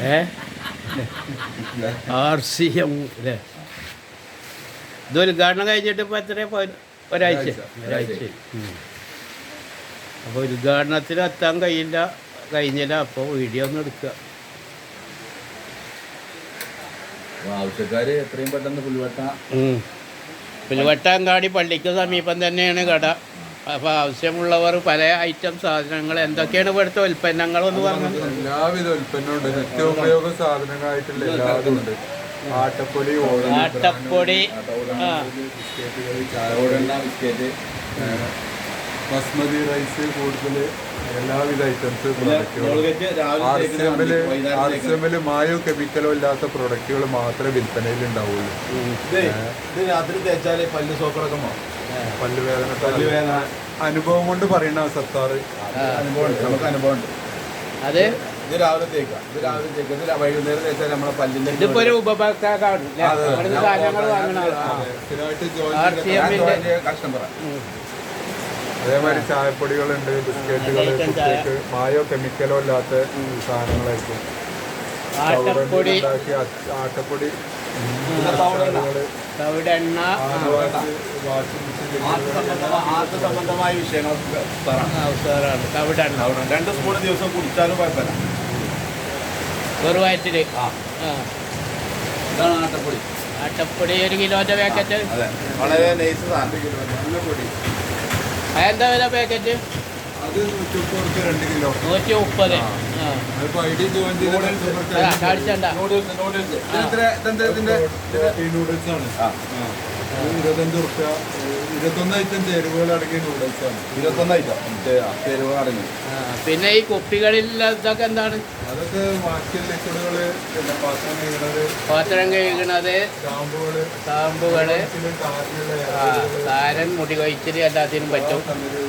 ഏ? R C M അല്ലേ ഇത് ഉദ്ഘാടനം കഴിഞ്ഞിട്ട് ഇപ്പോൾ എത്ര ഒരാഴ്ച. ഒരാഴ്ച. അപ്പോൾ ഉദ്ഘാടനത്തിന് എത്താൻ കഴിയില്ല. കഴിഞ്ഞില്ല. അപ്പോൾ വീഡിയോ ഒന്ന് എടുക്കുക. ആവശ്യക്കാര് എത്രയും പെട്ടെന്ന് പുൽവട്ട. പുലുവട്ടാങ്കാടി പള്ളിക്ക് സമീപം തന്നെയാണ് കട. അപ്പോൾ ആവശ്യമുള്ളവർ പല ഐറ്റം സാധനങ്ങൾ എന്തൊക്കെയാണ് ഇവിടുത്തെ ഉൽപ്പന്നങ്ങളെന്ന് പറഞ്ഞത് എല്ലാവിധ ഉൽപ്പന്നമുണ്ട്. നിത്യോപയോഗ സാധനങ്ങളായിട്ടുള്ള എല്ലാതും ഉണ്ട് ആട്ടപ്പൊടി ആട്ടപ്പൊടി ബിസ്ക്കറ്റ് ബസ്മതി റൈസ് കൂടുതൽ എല്ലാവിധ ഐറ്റംസ് മായോ കെമിക്കലോ ഇല്ലാത്ത പ്രൊഡക്റ്റുകൾ മാത്രമേ വിൽപ്പനയിൽ ഉണ്ടാവുള്ളൂ. രാത്രി തേച്ചാലേ പല്ല് സോക്കടക്കം പല്ലുവേദന പല്ലുവേദന. അനുഭവം കൊണ്ട് പറയണ സർക്കാർ അനുഭവമുണ്ട് നമുക്ക് അനുഭവമുണ്ട്. അത്? ഇത് രാവിലെ തേക്കാം ഇത് രാവിലെ തേക്കാം ഇത് വൈകുന്നേരം തേച്ചാൽ നമ്മളെ പല്ലിന്റെ ഇതിപ്പോ ഒരു ഉപഭോക്താക്കാണ് സി അതേമാതിരി ചായപ്പൊടികളുണ്ട് ബിസ്ക്കറ്റുകൾ. കുട്ടികൾക്ക് മായോ കെമിക്കലോ ഇല്ലാത്ത സാധനങ്ങളായിരിക്കും ആട്ടപ്പൊടി. ആട്ടപ്പൊടി. തവിടെണ്ണ. ആർട്ട് സംബന്ധമായ വിഷയങ്ങൾ ഉസാറാണ്. ഉസാറാണ് തവിട് എണ്ണ രണ്ട് സ്പൂൺ ദിവസം കുടിച്ചാലും കുഴപ്പമില്ല. ആ. ഇതാണ് ആട്ടപ്പൊടി. ആട്ടപ്പൊടി ഒരു കിലോന്റെ പാക്കറ്റ്. വളരെ നൈസ് പൊടി. അതെന്താ വില പാക്കറ്റ്? അത് നൂറ്റിമുപ്പത് രണ്ട് കിലോ. നൂറ്റി മുപ്പത് അതിപ്പോ ഐ ഡി ജോയിൻ ചെയ്ത ആ, കാണിച്ചണ്ട നൂഡിൽസ് നൂഡിൽസ് ഇതെന്താ ഇതിന്റെ? ഈ നൂഡിൽസ് ആണ്. ആ. ഇത് ഇരുപത്തഞ്ച് റുപ്യ ഇരുപത്തൊന്ന് ഐറ്റം ചേരുവകൾ അടങ്ങിയ നൂഡിൽസ് ആണ്. ഇരുപത്തൊന്ന് ഐറ്റം ചേരുവകൾ അടങ്ങി പിന്നെ ഈ കുപ്പികളിൽ ഇതൊക്കെ എന്താണ്? അതൊക്കെ വാക്കിൽ ലിക്വിഡുകൾ പിന്നെ പാത്രം കഴുകുന്നത് പാത്രം കഴുകണത് ഷാമ്പുകൾ ഷാമ്പുകൾ ആ താരൻ മുടി കഴിച്ചിട്ട് എല്ലാത്തിനും പറ്റും.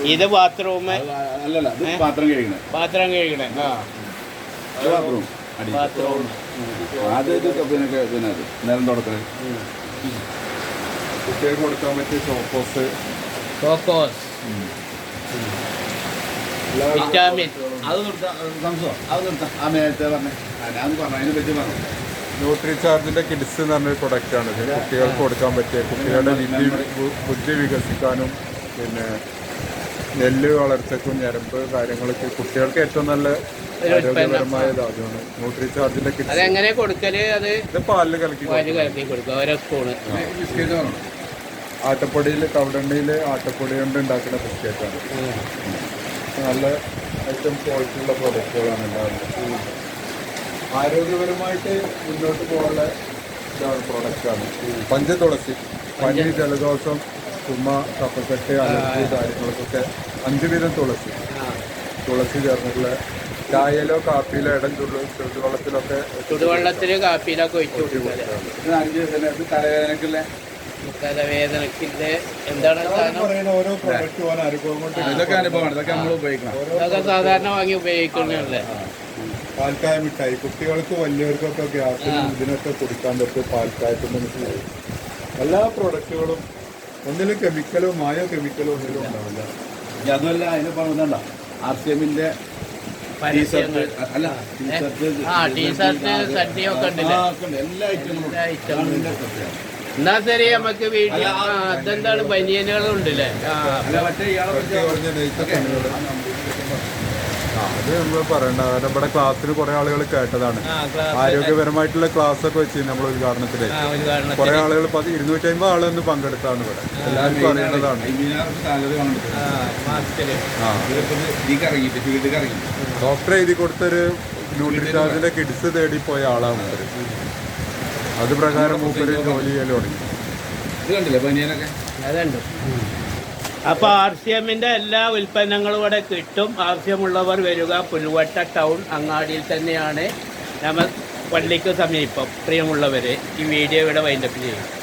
ഇത് ബാത്റൂം അല്ലല്ല ഇത് പാത്രം കഴുകണേ. പാത്രം കഴുകണേ. ആ. ബാത്റൂം. അടി ആദ്യമായിട്ട് പിന്നെ പിന്നെ അത് നേരം തുടക്കണേ കുട്ടികൾക്ക് കൊടുക്കാൻ പറ്റിയ ചോക്കോസ്. ചോക്കോസ്. വിറ്റാമിൻ. അത് നിർത്താം സംശയം അത് നിർത്താം ആ നേരത്തെ പറഞ്ഞേ. ഞാൻ പറഞ്ഞു അതിനെ പറ്റി പറഞ്ഞു. ന്യൂട്രി ചാർജിന്റെ കിഡ്സ് എന്ന് പറഞ്ഞൊരു പ്രൊഡക്റ്റ് ആണ്. ഇത് കുട്ടികൾക്ക് കൊടുക്കാൻ പറ്റിയ കുട്ടികളുടെ ബുദ്ധി ബു- ബുദ്ധി വികസിക്കാനും പിന്നെ നെല്ല് വളർച്ചക്കും ഞരമ്പ് കാര്യങ്ങളൊക്കെ കുട്ടികൾക്ക് ഏറ്റവും നല്ല. ആരോഗ്യപരമായ ഇതാണ് ന്യൂട്രി ചാർജിന്റെ കിഡ്സ് അതെങ്ങനെ കൊടുക്കൽ? അത് ഇത് കലക്കി പാൽ കലക്കി കൊടുക്കുക ഓരോ സ്പൂണ് ആട്ടപ്പൊടിയിൽ കവടണ്ണയിൽ ആട്ടപ്പൊടി കൊണ്ട് ഉണ്ടാക്കുന്ന ബിസ്ക്കറ്റാണ്. നല്ല ഐറ്റം ക്വാളിറ്റി ഉള്ള പ്രൊഡക്റ്റുകളാണ് ഉണ്ടാകുന്നത് ആരോഗ്യപരമായിട്ട് മുന്നോട്ട് പോകാനുള്ള ഇതാണ് പ്രൊഡക്റ്റാണ്. പഞ്ചതുളസി പനി ജലദോഷം ചുമ കപ്പക്കെട്ട് അലർജി കാര്യങ്ങൾക്കൊക്കെ അഞ്ച് വീതം തുളസി. തുളസി ചേർന്നിട്ടുള്ള ചായയിലോ കാപ്പിയിലോ ഇടം ചുള്ളു ചുടുവെള്ളത്തിലൊക്കെ ചുടുവെള്ളത്തിൽ കാപ്പിയിലൊക്കെ ഒഴിച്ചു കൊടുക്കുക അഞ്ച് ദിവസം ഇത് തലവേദനക്കുള്ള? തലവേദനക്കിന്റെ എന്താണ് ഇതൊക്കെ അനുഭവമാണ്. ഇതൊക്കെ നമ്മൾ ഉപയോഗിക്കണം. ഇതൊക്കെ സാധാരണ വാങ്ങി ഉപയോഗിക്കുന്നതല്ലേ? പാൽക്കായ മിഠായി. കുട്ടികൾക്ക് വലിയവർക്കൊക്കെ ഗ്യാസിനും ഇതിനൊക്കെ കുടിക്കാൻ പറ്റും പാൽക്കായത്തിന്റെ മിഠായി എല്ലാ പ്രൊഡക്റ്റുകളും ഒന്നിലും കെമിക്കലോ മായോ കെമിക്കലോ ഒന്നിലും ഉണ്ടാവില്ല. അതുമല്ല അതിന് പറഞ്ഞുണ്ടോ ആർ സി എമ്മിന്റെ പരസ്യങ്ങൾ. അല്ല ടീഷർട്ട് ഉണ്ടല്ലേ. എല്ലാ ഐറ്റങ്ങളും. എന്നാ ശരി നമുക്ക് വീട്ടിൽ ആ അതെന്താണ് ബനിയനുകളും ഉണ്ടല്ലേ ആ മറ്റേ അത് നമ്മൾ പറയണ്ട. കാരണം ഇവിടെ ക്ലാസ്സിൽ കുറെ ആളുകൾ കേട്ടതാണ്. ആരോഗ്യപരമായിട്ടുള്ള ക്ലാസ് ഒക്കെ വെച്ച് നമ്മൾ ഉദ്ഘാടനത്തിൽ കുറെ ആളുകൾ ഇരുന്നൂറ്റി അമ്പത് ആളൊന്ന് പങ്കെടുത്താണ് ഇവിടെ. എല്ലാവർക്കും അറിയേണ്ടതാണ് ഡോക്ടർ എഴുതി കൊടുത്തൊരു ന്യൂട്രിചാർജിന്റെ കിഡ്സ് തേടി പോയ ആളാണ് അത് പ്രകാരം മൂപ്പര് ജോലി ചെയ്യൽ തുടങ്ങി. ഇത് കണ്ടില്ലേ ബനിയനൊക്കെ അതുണ്ട് അപ്പോൾ ആർ സി എമ്മിന്റെ എല്ലാ ഉൽപ്പന്നങ്ങളും ഇവിടെ കിട്ടും. ആവശ്യമുള്ളവർ വരിക. പുൽവട്ട ടൗൺ അങ്ങാടിയിൽ തന്നെയാണ്. നമ്മൾ പള്ളിക്ക് സമീപം. പ്രിയമുള്ളവരെ ഈ വീഡിയോ ഇവിടെ വൈൻഡപ്പ് ചെയ്യും.